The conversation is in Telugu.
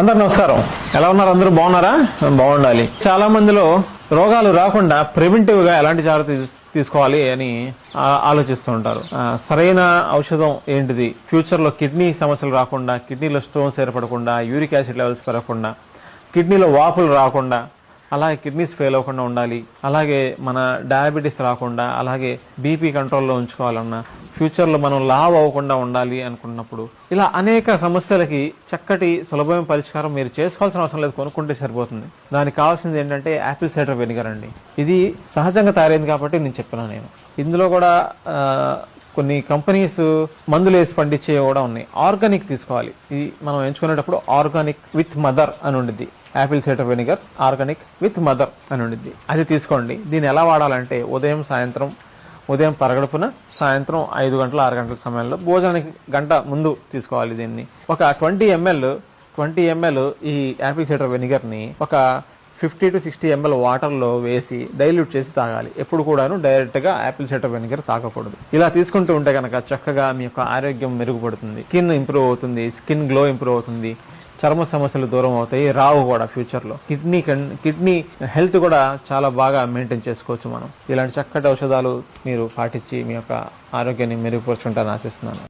అందరు నమస్కారం. ఎలా ఉన్నారు? అందరూ బాగున్నారా? బాగుండాలి. చాలా మందిలో రోగాలు రాకుండా ప్రివెంటివ్గా ఎలాంటి జాగ్రత్త తీసుకోవాలి అని ఆలోచిస్తూ ఉంటారు. సరైన ఔషధం ఏంటిది? ఫ్యూచర్లో కిడ్నీ సమస్యలు రాకుండా కిడ్నీలో స్టోన్స్ ఏర్పడకుండా యూరిక్ యాసిడ్ లెవెల్స్ పెరగకుండా కిడ్నీలో వాపులు రాకుండా అలాగే కిడ్నీస్ ఫెయిల్ అవ్వకుండా ఉండాలి అలాగే మన డయాబెటీస్ రాకుండా అలాగే బీపీ కంట్రోల్లో ఉంచుకోవాలన్నా ఫ్యూచర్లో మనం లావ్ అవ్వకుండా ఉండాలి అనుకున్నప్పుడు ఇలా అనేక సమస్యలకి చక్కటి సులభమైన పరిష్కారం మీరు చేసుకోవాల్సిన అవసరం లేదు కొనుక్కుంటే సరిపోతుంది. దానికి కావాల్సింది ఏంటంటే యాపిల్ సైడర్ వెనిగర్ అండి. ఇది సహజంగా తయారైంది కాబట్టి నేను చెప్పినా నేను. ఇందులో కూడా కొన్ని కంపెనీస్ మందులు వేసి పండించేవి కూడా ఉన్నాయి. ఆర్గానిక్ తీసుకోవాలి. ఇది మనం ఎంచుకునేటప్పుడు ఆర్గానిక్ విత్ మదర్ అని ఉండిద్ది. Apple cider vinegar organic with mother అని ఉండిద్ది. అది తీసుకోండి. దీన్ని ఎలా వాడాలంటే ఉదయం సాయంత్రం ఉదయం పరగడుపున సాయంత్రం ఐదు గంటల ఆరు గంటల సమయంలో భోజనానికి గంట ముందు తీసుకోవాలి దీన్ని. ఒక ట్వంటీ ఎంఎల్ ట్వంటీ ఎంఎల్ ఈ యాపిల్ సైడర్ వెనిగర్ని ఒక ఫిఫ్టీ టు సిక్స్టీ ఎంఎల్ వాటర్లో వేసి డైల్యూట్ చేసి తాగాలి. ఎప్పుడు కూడాను డైరెక్ట్గా యాపిల్ సైడర్ వెనిగర్ తాగకూడదు. ఇలా తీసుకుంటూ ఉంటే కనుక చక్కగా మీ యొక్క ఆరోగ్యం మెరుగుపడుతుంది. స్కిన్ ఇంప్రూవ్ అవుతుంది స్కిన్ గ్లో ఇంప్రూవ్ అవుతుంది. చర్మ సమస్యలు దూరం అవుతాయి రావు కూడా ఫ్యూచర్లో కిడ్నీ కన్- కిడ్నీ హెల్త్ కూడా చాలా బాగా మెయింటైన్ చేసుకోవచ్చు మనం. ఇలాంటి చక్కటి ఔషధాలు మీరు పాటించి మీ యొక్క ఆరోగ్యాన్ని మెరుగుపరుచుంటారని ఆశిస్తున్నాను.